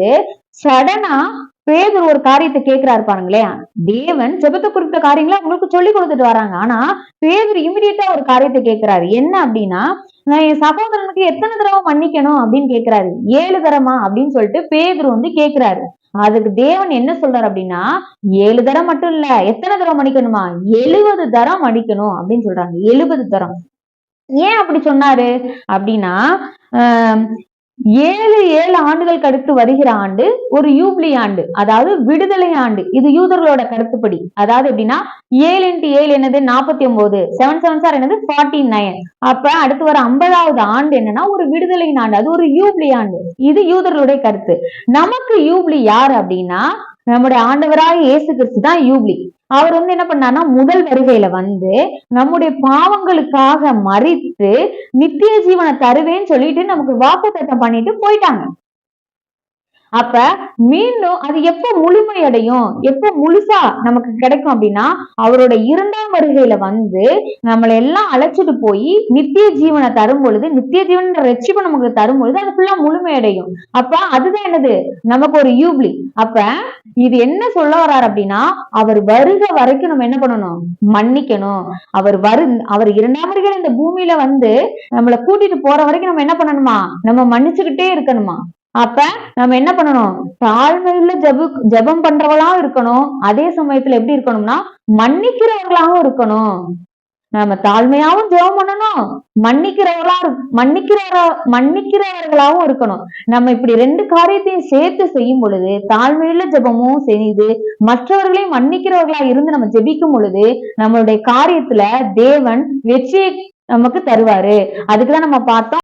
பொழுது சடனா பேதர் ஒரு காரியத்தை கேட்கிறாரு பாருங்களேன். தேவன் ஜெபத்தை குறிப்பிட்ட காரியங்களை உங்களுக்கு சொல்லி கொடுத்துட்டு வராங்க. ஆனா பேதர் இமிடியட்டா ஒரு காரியத்தை கேட்கிறாரு. என்ன அப்படின்னா நான் என் சகோதரனுக்கு எத்தனை தடவை மன்னிக்கணும் அப்படின்னு கேட்கிறாரு. ஏழு தரமா அப்படின்னு சொல்லிட்டு பேதர் வந்து கேட்கிறாரு. அதுக்கு தேவன் என்ன சொல்றாரு அப்படின்னா ஏழு தரம் மட்டும் இல்ல எத்தனை தரம் மன்னிக்கணுமா? எழுபது தரம் மன்னிக்கணும் அப்படின்னு சொல்றாங்க. எழுபது தரம் ஏன் அப்படி சொன்னாரு? அப்படின்னா ஆஹ் ஏழு ஏழு ஆண்டுகளுக்கு அடுத்து வருகிற ஆண்டு ஒரு யூப்ளி ஆண்டு அதாவது விடுதலை ஆண்டு. இது யூதர்களோட கருத்துப்படி. அதாவது எப்படின்னா ஏழு இன்ட்டு ஏழு என்னது? நாற்பத்தி ஒன்பது செவன் செவன் சார் என்னது? ஃபார்ட்டி நைன் அப்ப அடுத்து வர ஐம்பதாவது ஆண்டு என்னன்னா ஒரு விடுதலை ஆண்டு அது ஒரு யூப்ளி ஆண்டு. இது யூதர்களுடைய கருத்து. நமக்கு யூப்ளி யார் அப்படின்னா நம்முடைய ஆண்டவராக இயேசு கிறிஸ்து தான் யூப்ளி அவர் வந்து என்ன பண்ணாருன்னா முதல் வருகையில வந்து நம்முடைய பாவங்களுக்காக மறித்து நித்திய ஜீவனை தருவேன்னு சொல்லிட்டு நமக்கு வாக்குத்தத்தம் பண்ணிட்டு போயிட்டாங்க. அப்ப மீண்டும் அது எப்ப முழுமையடையும் எப்ப முழுசா நமக்கு கிடைக்கும் அப்படின்னா அவரோட இரண்டாம் வருகையில வந்து நம்மளை எல்லாம் அழைச்சிட்டு போய் நித்திய ஜீவனை தரும் பொழுது நித்திய ஜீவன் ரட்சிப்பு நமக்கு தரும் பொழுது அது ஃபுல்லா முழுமையடையும். அப்ப அதுதான் என்னது? நமக்கு ஒரு யூப்ளி அப்ப இது என்ன சொல்ல வர்றாரு அப்படின்னா அவர் வருக வரைக்கும் நம்ம என்ன பண்ணணும்? மன்னிக்கணும். அவர் வரு அவர் இரண்டாம் வருகையில இந்த பூமியில வந்து நம்மளை கூட்டிட்டு போற வரைக்கும் நம்ம என்ன பண்ணணுமா? நம்ம மன்னிச்சுக்கிட்டே இருக்கணுமா? அப்ப நம்ம என்ன பண்ணணும்? தாழ்மையில ஜபு ஜெபம் பண்றவங்களாவும் இருக்கணும். அதே சமயத்துல எப்படி இருக்கணும்னா மன்னிக்கிறவர்களாவும் இருக்கணும். நம்ம தாழ்மையாவும் ஜெபம் பண்ணணும். மன்னிக்கிறவர்களா மன்னிக்கிறவர மன்னிக்கிறவர்களாவும் இருக்கணும். நம்ம இப்படி ரெண்டு காரியத்தையும் சேர்த்து செய்யும் பொழுது தாழ்மையுள்ள ஜெபமும் செய்து மற்றவர்களையும் மன்னிக்கிறவர்களா இருந்து நம்ம ஜெபிக்கும் பொழுது நம்மளுடைய காரியத்துல தேவன் வெற்றியை நமக்கு தருவாரு. அதுக்குதான் நம்ம பார்த்தோம்